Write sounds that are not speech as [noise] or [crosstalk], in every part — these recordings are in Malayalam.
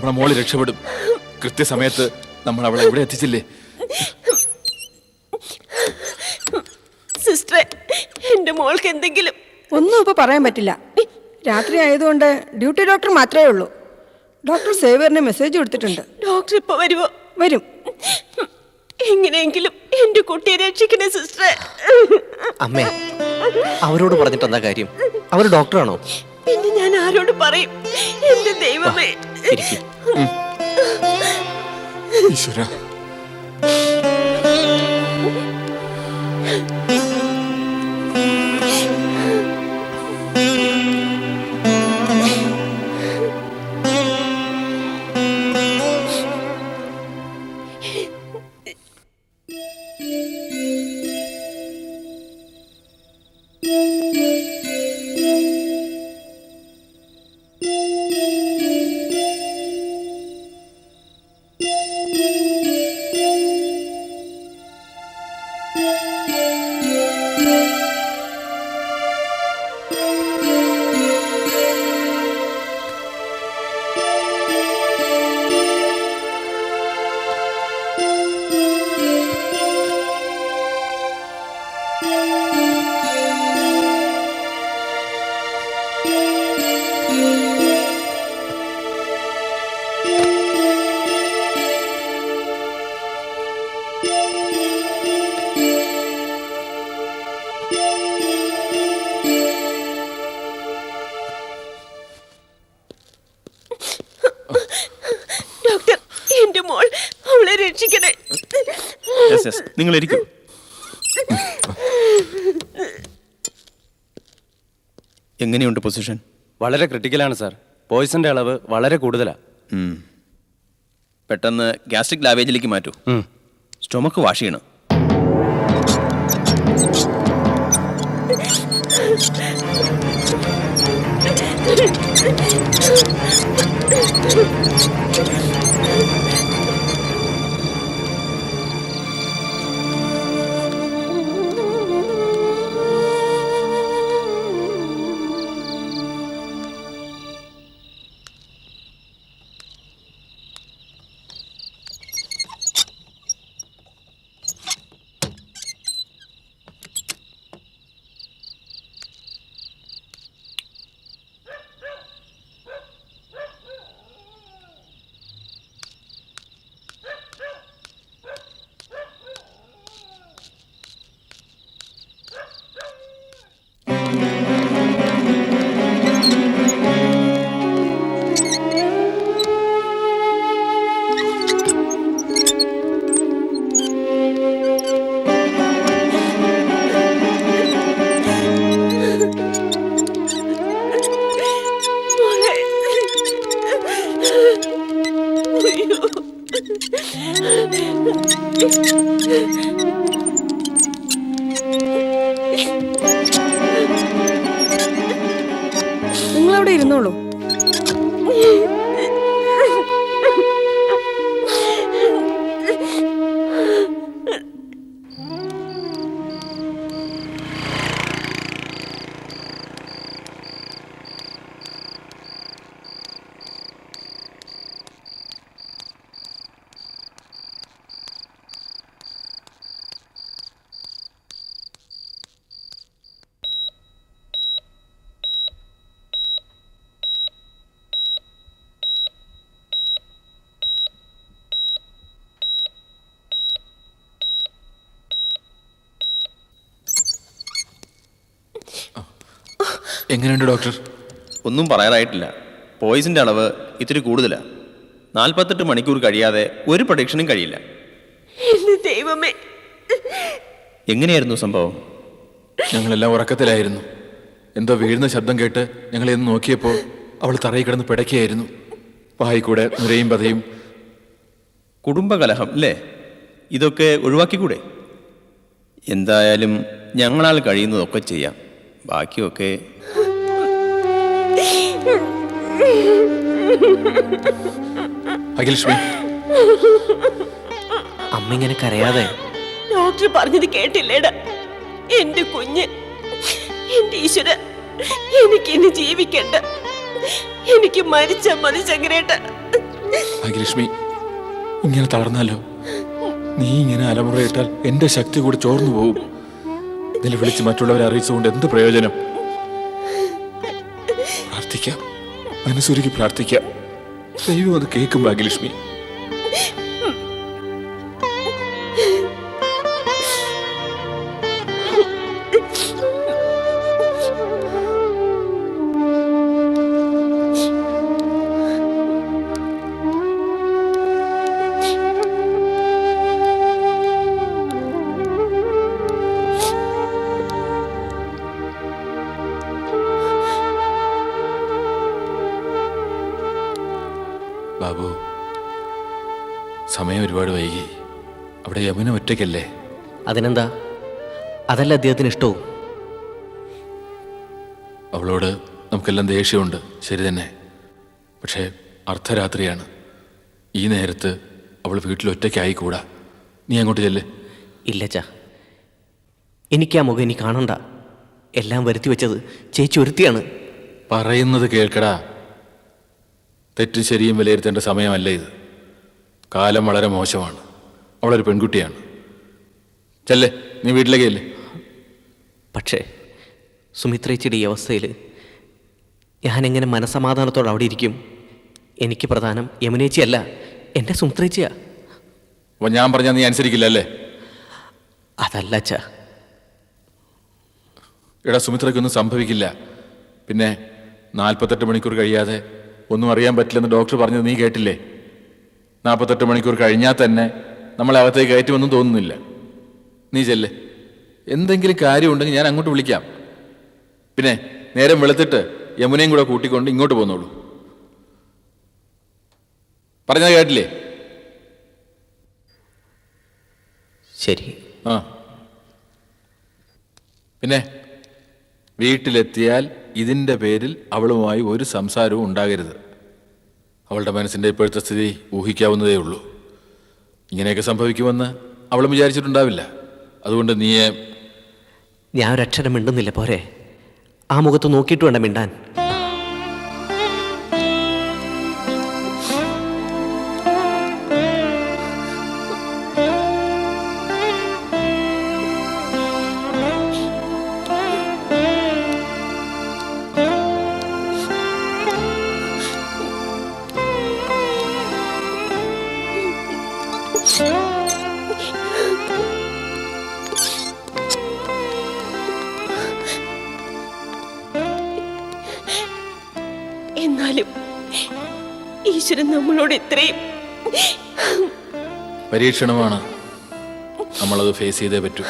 നമ്മളെ മോൾ രക്ഷപ്പെടും. കൃത്യസമയത്ത് നമ്മൾ അവളെ എവിടെ എത്തിച്ചില്ലേ? സിസ്റ്ററെ എന്റെ മോൾക്ക് എന്തെങ്കിലും ഒന്നും ഇപ്പൊ പറയാൻ പറ്റില്ല. രാത്രി ആയതുകൊണ്ട് ഡ്യൂട്ടി ഡോക്ടർ മാത്രമേ ഉള്ളൂ. ഡോക്ടർ സേവറിന് മെസ്സേജ് കൊടുത്തിട്ടുണ്ട്. ഡോക്ടർ ഇപ്പൊ വരുമോ വരും. എങ്ങനെയെങ്കിലും എന്റെ കുട്ടിയെ രക്ഷിക്കണേ സിസ്റ്ററെ. അമ്മേ അവരോട് പറഞ്ഞിട്ട് എന്താ കാര്യം? അവർ ഡോക്ടറാണോ? പിന്നെ ഞാൻ ആരോട് പറയും? എന്റെ ദൈവമേ. ഈശ്വര. നിങ്ങൾ ഇരിക്കൂ. എങ്ങനെയുണ്ട് പൊസിഷൻ? വളരെ ക്രിട്ടിക്കലാണ് സാർ. പോയിസന്റെ അളവ് വളരെ കൂടുതലാണ് പെട്ടെന്ന് ഗ്യാസ്ട്രിക് ലാവേജിലേക്ക് മാറ്റൂ. സ്റ്റൊമക്ക് വാഷ് ചെയ്യണം. മോളെ [laughs] എങ്ങനെയുണ്ട് ഡോക്ടർ? ഒന്നും പറയാറായിട്ടില്ല. പോയിസിന്റെ അളവ് ഇത്തിരി കൂടുതലാണ് നാൽപ്പത്തെട്ട് മണിക്കൂർ കഴിയാതെ ഒരു പ്രൊഡിക്ഷനും കഴിയില്ല. ദൈവമേ. എങ്ങനെയായിരുന്നു സംഭവം? ഞങ്ങളെല്ലാം ഉറക്കത്തിലായിരുന്നു. എന്തോ വീഴുന്ന ശബ്ദം കേട്ട് ഞങ്ങൾ എന്ന് നോക്കിയപ്പോൾ അവൾ തറയിൽ കിടന്ന് പിടയ്ക്കുകയായിരുന്നു. വായിക്കൂടെ നുരയും പതയും. കുടുംബകലഹം അല്ലേ? ഇതൊക്കെ ഒഴിവാക്കിക്കൂടെ? എന്തായാലും ഞങ്ങളാൽ കഴിയുന്നതൊക്കെ ചെയ്യാം. ബാക്കിയൊക്കെ അഖിലക്ഷ്മി. അമ്മ ഇങ്ങനെ കരയാതെ. ഡോക്ടർ പറഞ്ഞത് കേട്ടില്ലേടാ. എന്റെ കുഞ്ഞ് എന്റെ ഈശ്വര എനിക്ക് ഇനി ജീവിക്കണ്ട. എനിക്ക് മരിച്ച മതി ചങ്ങരേട്ട. അഖിലക്ഷ്മി ഇങ്ങനെ തളർന്നാലോ? നീ ഇങ്ങനെ അലമുറയിട്ടാൽ എന്റെ ശക്തി കൂടി ചോർന്നു പോകും വിളിച്ച് മറ്റുള്ളവരെ അറിയിച്ചുകൊണ്ട് എന്ത് പ്രയോജനം? മനസ്സുരുക്കി പ്രാർത്ഥിക്കാം. ദൈവം അത് കേൾക്കും ഭാഗ്യലക്ഷ്മി ഒറ്റയ്ക്കല്ലേ? അതിനെന്താ? അതല്ല അദ്ദേഹത്തിന് ഇഷ്ടവും. അവളോട് നമുക്കെല്ലാം ദേഷ്യമുണ്ട്. ശരി തന്നെ. പക്ഷേ അർദ്ധരാത്രിയാണ്. ഈ നേരത്ത് അവൾ വീട്ടിൽ ഒറ്റയ്ക്കായിക്കൂടാ. നീ അങ്ങോട്ട് ചെല്ലേ. ഇല്ല ചാ എനിക്ക് ആ മുഖം ഇനി കാണണ്ട. എല്ലാം വരുത്തി വെച്ചത് ചേച്ചി ഒരുത്തിയാണ്. പറയുന്നത് കേൾക്കടാ. തെറ്റും ശരിയും വിലയിരുത്തേണ്ട സമയമല്ല ഇത്. കാലം വളരെ മോശമാണ്. അവളൊരു പെൺകുട്ടിയാണ്. ചെല്ലേ നീ വീട്ടിലേക്ക് ചെല്ലേ. പക്ഷേ സുമിത്രേച്ചിയുടെ ഈ അവസ്ഥയിൽ ഞാനെങ്ങനെ മനസമാധാനത്തോടെ അവിടെ ഇരിക്കും? എനിക്ക് പ്രധാനം യമുനേച്ചിയല്ല എന്റെ സുമിത്രേച്ചിയാ അപ്പം ഞാൻ പറഞ്ഞാൽ നീ അനുസരിക്കില്ല അല്ലേ? അതല്ല ചാ എടാ സുമിത്രയ്ക്കൊന്നും സംഭവിക്കില്ല. പിന്നെ നാൽപ്പത്തെട്ട് മണിക്കൂർ കഴിയാതെ ഒന്നും അറിയാൻ പറ്റില്ലെന്ന് ഡോക്ടർ പറഞ്ഞത് നീ കേട്ടില്ലേ? നാൽപ്പത്തെട്ട് മണിക്കൂർ കഴിഞ്ഞാൽ തന്നെ നമ്മളെ അകത്തേക്ക് കയറ്റുമെന്നും തോന്നുന്നില്ല. നീ ചെല്ല്. എന്തെങ്കിലും കാര്യമുണ്ടെങ്കിൽ ഞാൻ അങ്ങോട്ട് വിളിക്കാം. പിന്നെ നേരം വെളുത്തിട്ട് യമുനയും കൂടെ കൂട്ടിക്കൊണ്ട് ഇങ്ങോട്ട് പോന്നോളൂ. പറഞ്ഞത് കേട്ടില്ലേ? ശരി. ആ. പിന്നെ വീട്ടിലെത്തിയാൽ ഇതിന്റെ പേരിൽ അവളുമായി ഒരു സംസാരവും ഉണ്ടാകരുത്. അവളുടെ മനസ്സിന്റെ ഇപ്പോഴത്തെ സ്ഥിതി ഊഹിക്കാവുന്നതേ ഉള്ളൂ ഇങ്ങനെയൊക്കെ സംഭവിക്കുമെന്ന് അവളും വിചാരിച്ചിട്ടുണ്ടാവില്ല. അതുകൊണ്ട് നീയെ ഞാൻ ഒരക്ഷരം മിണ്ടുന്നില്ല പോരെ. ആ മുഖത്ത് നോക്കിയിട്ട് വേണ്ട മിണ്ടാൻ. നമ്മളോട് ഇത്രയും. പരീക്ഷണമാണ്. നമ്മളത് ഫേസ് ചെയ്തേ പറ്റൂ.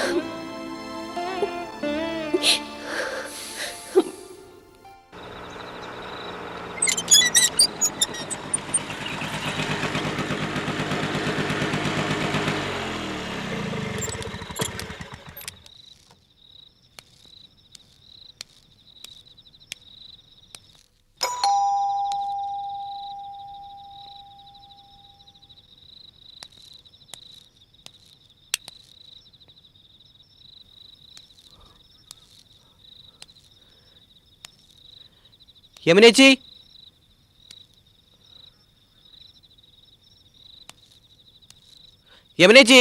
യമുനേച്ചി യമുനേച്ചി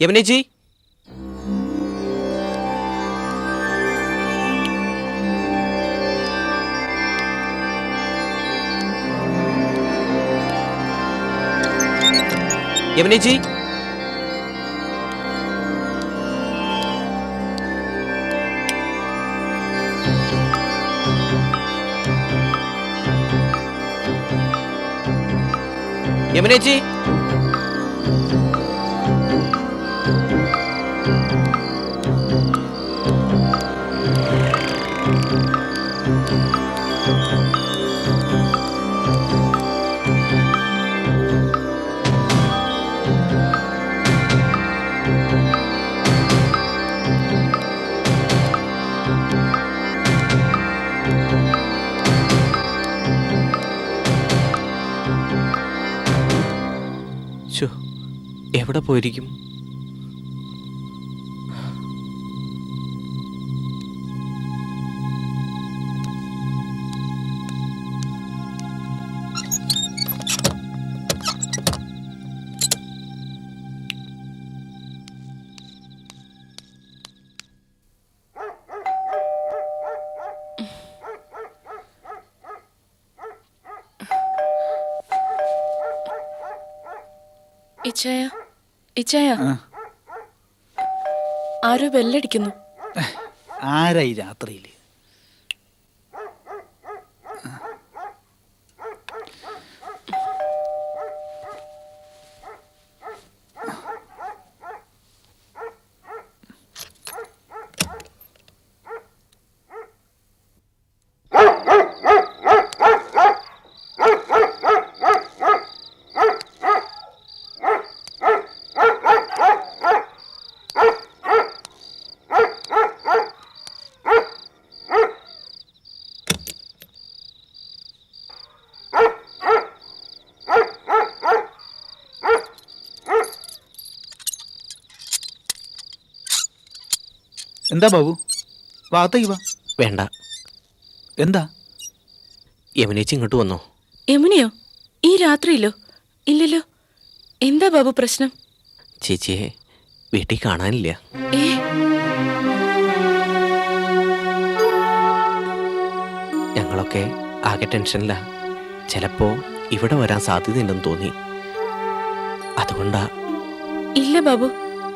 യമുനേച്ചി യമുനേച്ചി യമുനേച്ചി ശോ, എവിടെ പോയിരിക്കും? ഇച്ചയാ ഇച്ചായ? ആരോ ബെല്ലടിക്കുന്നു. ആരായി രാത്രിയിൽ എന്താ ബാബു? ഭാഗത്തേക്ക് വാ. വേണ്ട. എന്താ? യമുനേച്ചി ഇങ്ങോട്ട് വന്നോ? യമുനയോ? ഈ രാത്രിയില്ലോ ഇല്ലല്ലോ. എന്താ ബാബു പ്രശ്നം? ചേച്ചിയെ വീട്ടിൽ കാണാനില്ല. ഏ? ഞങ്ങളൊക്കെ ആകെ ടെൻഷനില്ല ചിലപ്പോ ഇവിടെ വരാൻ സാധ്യതയുണ്ടെന്ന് തോന്നി. അതുകൊണ്ടാ ഇല്ല ബാബു.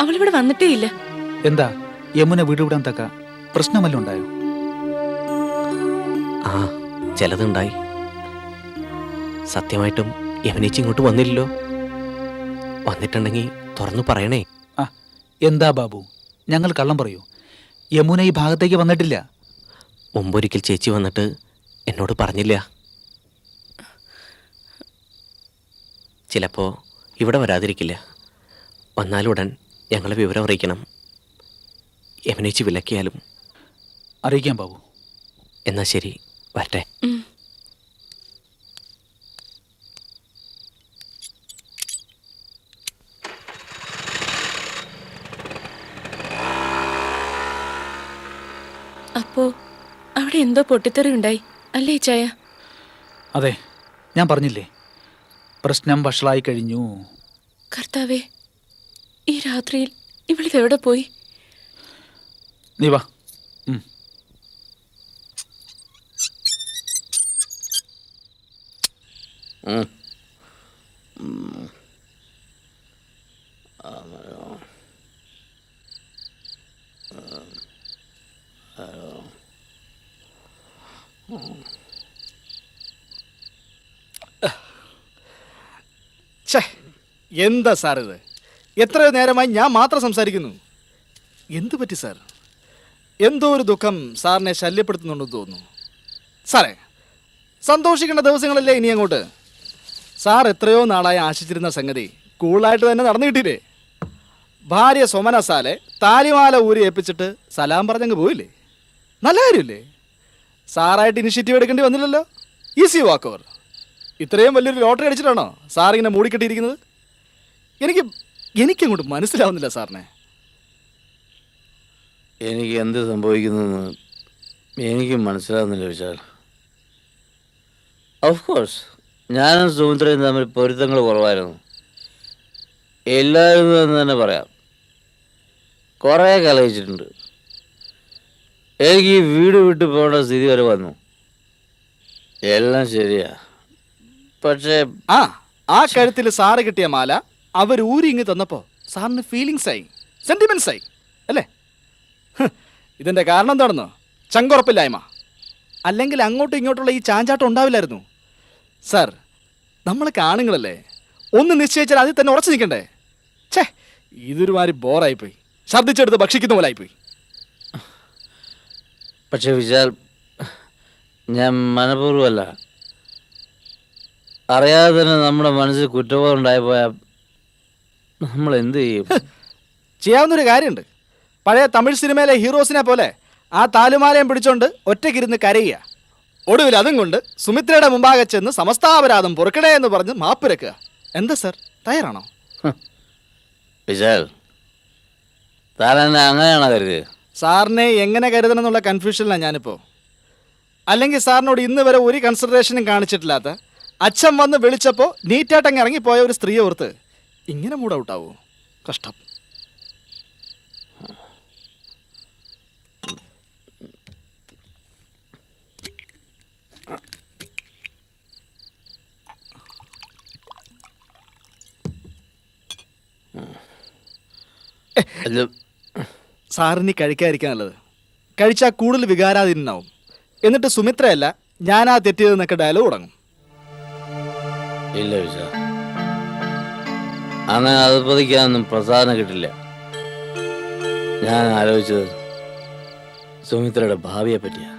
അവളിവിടെ വന്നിട്ടേ ഇല്ല. എന്താ? യമുന വീടുവിടാൻ തക്ക പ്രശ്നമല്ല ഉണ്ടായോ? ആ ചിലതുണ്ടായി. സത്യമായിട്ടും യമുനേച്ചി ഇങ്ങോട്ട് വന്നില്ലല്ലോ. വന്നിട്ടുണ്ടെങ്കിൽ തുറന്നു പറയണേ. ആ എന്താ ബാബു? ഞങ്ങൾ കള്ളം പറയൂ. യമുന ഈ ഭാഗത്തേക്ക് വന്നിട്ടില്ല. മുമ്പൊരിക്കൽ ചേച്ചി വന്നിട്ട് എന്നോട് പറഞ്ഞില്ല. ചിലപ്പോൾ ഇവിടെ വരാതിരിക്കില്ല. വന്നാലുടൻ ഞങ്ങളെ വിവരം അറിയിക്കണം. യമുനേച്ചി വിലക്കിയാലും. അറിയിക്കാം ബാബു. എന്നാ ശരി വരട്ടെ. അപ്പോ അവിടെ എന്തോ പൊട്ടിത്തെറി ഉണ്ടായി. അല്ലേ ചായ? അതെ ഞാൻ പറഞ്ഞില്ലേ. പ്രശ്നം വഷളായി കഴിഞ്ഞു. കർത്താവേ ഈ രാത്രിയിൽ ഇവളിതെവിടെ പോയി? നീ വാ. എന്താ സാർ ഇത്? എത്രയോ നേരമായി ഞാൻ മാത്രം സംസാരിക്കുന്നു. എന്തു പറ്റി സാർ? എന്തോ ഒരു ദുഃഖം സാറിനെ ശല്യപ്പെടുത്തുന്നുണ്ടെന്ന് തോന്നുന്നു. സാറേ സന്തോഷിക്കേണ്ട ദിവസങ്ങളല്ലേ ഇനി അങ്ങോട്ട്? സാർ എത്രയോ നാളായി ആശിച്ചിരുന്ന സംഗതി കൂളായിട്ട് തന്നെ നടന്നു കിട്ടിയില്ലേ? ഭാര്യ സൊമന സാലെ താലിമാല ഊരി ഏൽപ്പിച്ചിട്ട് സലാം പറഞ്ഞങ്ങ് പോയില്ലേ? നല്ല കാര്യമില്ലേ? സാറായിട്ട് ഇനിഷ്യേറ്റീവ് എടുക്കേണ്ടി വന്നില്ലല്ലോ? ഈസി വാക്ക് ഓവർ ഇത്രയും വലിയൊരു ലോട്ടറി അടിച്ചിട്ടാണോ സാർ ഇങ്ങനെ മൂടിക്കെട്ടിയിരിക്കുന്നത്? എനിക്ക് എനിക്കങ്ങോട്ട് മനസ്സിലാവുന്നില്ല സാറിനെ. എനിക്ക് എന്ത് സംഭവിക്കുന്നെന്ന് എനിക്ക് മനസ്സിലാകുന്നില്ല വിശാൽ. ഓഫ് കോഴ്സ് ഞാനും സുമിത്രയും തമ്മിൽ പൊരുത്തങ്ങൾ കുറവായിരുന്നു. എല്ലാവരും എന്ന് തന്നെ പറയാം. കുറേ കലഹിച്ചിട്ടുണ്ട്. എനിക്ക് ഈ വീട് വിട്ടു പോകേണ്ട സ്ഥിതി വരെ വന്നു. എല്ലാം ശരിയാ. പക്ഷേ ആ ആ കഴുത്തിൽ സാറ് കിട്ടിയ മാല അവർ ഊരി ഇങ്ങ് തന്നപ്പോൾ സാറിന് ഫീലിങ്സ് ആയി സെന്റിമെന്റ്സ് ആയി അല്ലേ? ഇതിന്റെ കാരണം എന്താണെന്ന്? ചങ്കുറപ്പില്ലായ്മ. അല്ലെങ്കിൽ അങ്ങോട്ടും ഇങ്ങോട്ടുള്ള ഈ ചാഞ്ചാട്ടം ഉണ്ടാവില്ലായിരുന്നു. സാർ നമ്മൾ കാണുങ്ങളല്ലേ ഒന്ന് നിശ്ചയിച്ചാൽ അതിൽ തന്നെ ഉറച്ചു നിൽക്കണ്ടേ? ഛേ ഇതൊരുമാതിരി ബോറായിപ്പോയി. ഛർദ്ദിച്ചെടുത്ത് ഭക്ഷിക്കുന്ന പോലെ ആയിപ്പോയി പക്ഷെ വിശാൽ ഞാൻ മനഃപൂർവമല്ല. അറിയാതെ തന്നെ നമ്മുടെ മനസ്സിൽ കുറ്റബോധം ഉണ്ടായി പോയാൽ നമ്മൾ എന്ത് ചെയ്യും? [laughs] ചെയ്യാവുന്നൊരു കാര്യമുണ്ട്. പഴയ തമിഴ് സിനിമയിലെ ഹീറോസിനെ പോലെ ആ താലുമാലയും പിടിച്ചോണ്ട് ഒറ്റയ്ക്കിരുന്ന് കരയുക. ഒടുവിൽ അതും കൊണ്ട് സുമിത്രയുടെ മുമ്പാകെ ചെന്ന് സമസ്താപരാധം പൊറുക്കണേ എന്ന് പറഞ്ഞ് മാപ്പിരക്കുക എന്താ സർ? തയ്യാറാണോ? വിശാൽ താൻ എന്നെ അങ്ങനെയാണോ കരുതിയത്? സാറിനെ എങ്ങനെ കരുതണം എന്നുള്ള കൺഫ്യൂഷനിലാണ് ഞാനിപ്പോൾ അല്ലെങ്കിൽ സാറിനോട് ഇന്ന് വരെ ഒരു കൺസിഡറേഷനും കാണിച്ചിട്ടില്ലാത്ത അച്ഛൻ വന്ന് വിളിച്ചപ്പോൾ നീറ്റായിട്ടങ്ങ് ഇറങ്ങിപ്പോയ ഒരു സ്ത്രീയെ ഓർത്ത് ഇങ്ങനെ മൂഡ് ഔട്ടാവോ? കഷ്ടം. സാറിനി കഴിക്കാതിരിക്കാൻ നല്ലത്. കഴിച്ചാൽ കൂടുതൽ വികാരാധീനാവും എന്നിട്ട് സുമിത്രയല്ല ഞാനാ തെറ്റിയതെന്നൊക്കെ ഡയലോഗ് തുടങ്ങും. ഇല്ല വിശ അങ്ങനെ അതിപ്പതിക്കാനൊന്നും പ്രസാദനം കിട്ടില്ല. ഞാൻ ആലോചിച്ചത് സുമിത്രയുടെ ഭാവിയെ പറ്റിയാ